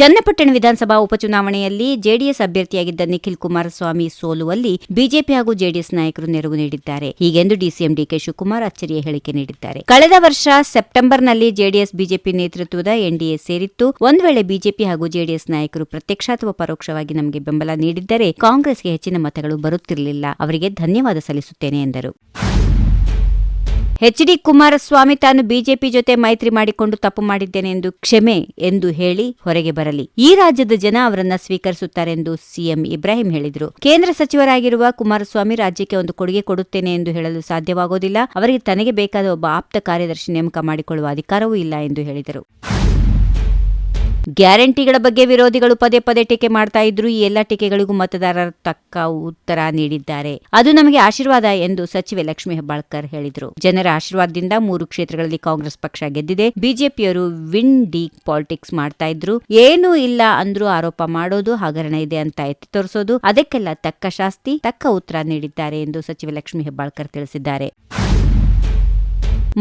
ಚನ್ನಪಟ್ಟಣ ವಿಧಾನಸಭಾ ಉಪಚುನಾವಣೆಯಲ್ಲಿ ಜೆಡಿಎಸ್ ಅಭ್ಯರ್ಥಿಯಾಗಿದ್ದ ನಿಖಿಲ್ ಕುಮಾರಸ್ವಾಮಿ ಸೋಲುವಲ್ಲಿ ಬಿಜೆಪಿ ಹಾಗೂ ಜೆಡಿಎಸ್ ನಾಯಕರು ನೆರವು ನೀಡಿದ್ದಾರೆ. ಹೀಗೆಂದು ಡಿಸಿಎಂ ಡಿಕೆ ಶಿವಕುಮಾರ್ ಅಚ್ಚರಿಯ ಹೇಳಿಕೆ ನೀಡಿದ್ದಾರೆ. ಕಳೆದ ವರ್ಷ ಸೆಪ್ಟೆಂಬರ್ನಲ್ಲಿ ಜೆಡಿಎಸ್ ಬಿಜೆಪಿ ನೇತೃತ್ವದ ಎನ್ಡಿಎ ಸೇರಿತ್ತು. ಒಂದು ವೇಳೆ ಬಿಜೆಪಿ ಹಾಗೂ ಜೆಡಿಎಸ್ ನಾಯಕರು ಪ್ರತ್ಯಕ್ಷ ಅಥವಾ ಪರೋಕ್ಷವಾಗಿ ನಮಗೆ ಬೆಂಬಲ ನೀಡಿದ್ದರೆ ಕಾಂಗ್ರೆಸ್ಗೆ ಹೆಚ್ಚಿನ ಮತಗಳು ಬರುತ್ತಿರಲಿಲ್ಲ. ಅವರಿಗೆ ಧನ್ಯವಾದ ಸಲ್ಲಿಸುತ್ತೇನೆ ಎಂದರು. ಎಚ್ ಡಿ ಕುಮಾರಸ್ವಾಮಿ ತಾನು ಬಿಜೆಪಿ ಜೊತೆ ಮೈತ್ರಿ ಮಾಡಿಕೊಂಡು ತಪ್ಪು ಮಾಡಿದ್ದೇನೆ ಎಂದು ಕ್ಷಮೆ ಎಂದು ಹೇಳಿ ಹೊರಗೆ ಬರಲಿ. ಈ ರಾಜ್ಯದ ಜನ ಅವರನ್ನ ಸ್ವೀಕರಿಸುತ್ತಾರೆಂದು ಸಿಎಂ ಇಬ್ರಾಹಿಂ ಹೇಳಿದರು. ಕೇಂದ್ರ ಸಚಿವರಾಗಿರುವ ಕುಮಾರಸ್ವಾಮಿ ರಾಜ್ಯಕ್ಕೆ ಒಂದು ಕೊಡುಗೆ ಕೊಡುತ್ತೇನೆ ಎಂದು ಹೇಳಲು ಸಾಧ್ಯವಾಗುವುದಿಲ್ಲ ಅವರಿಗೆ ತನಗೆ ಬೇಕಾದ ಒಬ್ಬ ಆಪ್ತ ಕಾರ್ಯದರ್ಶಿ ನೇಮಕ ಮಾಡಿಕೊಳ್ಳುವ ಅಧಿಕಾರವೂ ಇಲ್ಲ ಎಂದು ಹೇಳಿದರು. ಗ್ಯಾರಂಟಿಗಳ ಬಗ್ಗೆ ವಿರೋಧಿಗಳು ಪದೇ ಪದೇ ಟೀಕೆ ಮಾಡ್ತಾ ಇದ್ರು. ಈ ಎಲ್ಲ ಟೀಕೆಗಳಿಗೂ ಮತದಾರರು ತಕ್ಕ ಉತ್ತರ ನೀಡಿದ್ದಾರೆ. ಅದು ನಮಗೆ ಆಶೀರ್ವಾದ ಎಂದು ಸಚಿವೆ ಲಕ್ಷ್ಮೀ ಹೆಬ್ಬಾಳ್ಕರ್ ಹೇಳಿದರು. ಜನರ ಆಶೀರ್ವಾದದಿಂದ ಮೂರು ಕ್ಷೇತ್ರಗಳಲ್ಲಿ ಕಾಂಗ್ರೆಸ್ ಪಕ್ಷ ಗೆದ್ದಿದೆ. ಬಿಜೆಪಿಯವರು ವಿನ್ ಡಿ ಪಾಲಿಟಿಕ್ಸ್ ಮಾಡ್ತಾ ಇದ್ರು. ಏನೂ ಇಲ್ಲ ಅಂದ್ರೂ ಆರೋಪ ಮಾಡೋದು, ಹಗರಣ ಇದೆ ಅಂತ ಎತ್ತಿ ತೋರಿಸೋದು. ಅದಕ್ಕೆಲ್ಲ ತಕ್ಕ ಶಾಸ್ತಿ, ತಕ್ಕ ಉತ್ತರ ನೀಡಿದ್ದಾರೆ ಎಂದು ಸಚಿವೆ ಲಕ್ಷ್ಮೀ ಹೆಬ್ಬಾಳ್ಕರ್ ತಿಳಿಸಿದ್ದಾರೆ.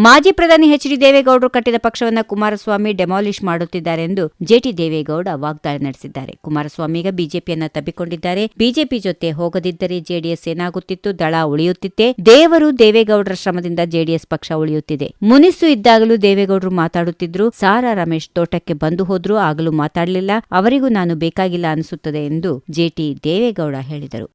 ಮಾಜಿ ಪ್ರಧಾನಿ ಎಚ್ ಡಿ ದೇವೇಗೌಡರು ಕಟ್ಟಿದ ಪಕ್ಷವನ್ನು ಕುಮಾರಸ್ವಾಮಿ ಡೆಮಾಲಿಷ್ ಮಾಡುತ್ತಿದ್ದಾರೆ ಎಂದು ಜೆಟಿ ದೇವೇಗೌಡ ವಾಗ್ದಾಳಿ ನಡೆಸಿದ್ದಾರೆ. ಕುಮಾರಸ್ವಾಮಿ ಈಗ ಬಿಜೆಪಿಯನ್ನ ತಬ್ಬಿಕೊಂಡಿದ್ದಾರೆ. ಬಿಜೆಪಿ ಜೊತೆ ಹೋಗದಿದ್ದರೆ ಜೆಡಿಎಸ್ ಏನಾಗುತ್ತಿತ್ತು? ದಳ ಉಳಿಯುತ್ತಿತ್ತೆ. ದೇವರು ದೇವೇಗೌಡರ ಶ್ರಮದಿಂದ ಜೆಡಿಎಸ್ ಪಕ್ಷ ಉಳಿಯುತ್ತಿದೆ. ಮುನಿಸು ಇದ್ದಾಗಲೂ ದೇವೇಗೌಡರು ಮಾತಾಡುತ್ತಿದ್ರು. ಸಾರಾ ರಮೇಶ್ ತೋಟಕ್ಕೆ ಬಂದು ಹೋದ್ರು, ಆಗಲೂ ಮಾತಾಡಲಿಲ್ಲ. ಅವರಿಗೂ ನಾನು ಬೇಕಾಗಿಲ್ಲ ಅನಿಸುತ್ತದೆ ಎಂದು ಜೆಟಿ ದೇವೇಗೌಡ ಹೇಳಿದರು.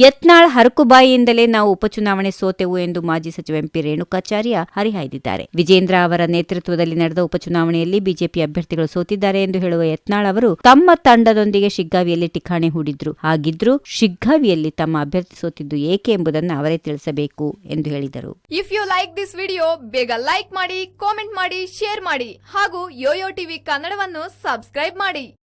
ಯತ್ನಾಳ್ ಹರಕುಬಾಯಿಯಿಂದಲೇ ನಾವು ಉಪಚುನಾವಣೆ ಸೋತೆವು ಎಂದು ಮಾಜಿ ಸಚಿವ ಎಂಪಿ ರೇಣುಕಾಚಾರ್ಯ ಹರಿಹಾಯ್ದಿದ್ದಾರೆ. ವಿಜೇಂದ್ರ ಅವರ ನೇತೃತ್ವದಲ್ಲಿ ನಡೆದ ಉಪಚುನಾವಣೆಯಲ್ಲಿ ಬಿಜೆಪಿ ಅಭ್ಯರ್ಥಿಗಳು ಸೋತಿದ್ದಾರೆ ಎಂದು ಹೇಳುವ ಯತ್ನಾಳ್ ಅವರು ತಮ್ಮ ತಂಡದೊಂದಿಗೆ ಶಿಗ್ಗಾವಿಯಲ್ಲಿ ಠಿಕಾಣೆ ಹೂಡಿದ್ರು. ಹಾಗಿದ್ರು ಶಿಗ್ಗಾವಿಯಲ್ಲಿ ತಮ್ಮ ಅಭ್ಯರ್ಥಿ ಸೋತಿದ್ದು ಏಕೆ ಎಂಬುದನ್ನು ಅವರೇ ತಿಳಿಸಬೇಕು ಎಂದು ಹೇಳಿದರು. If you like this video ಬೇಗ ಲೈಕ್ ಮಾಡಿ ಕಾಮೆಂಟ್ ಮಾಡಿ ಶೇರ್ ಮಾಡಿ ಹಾಗೂ ಯೋಯೋ ಟಿವಿ ಕನ್ನಡವನ್ನು ಸಬ್ಸ್ಕ್ರೈಬ್ ಮಾಡಿ.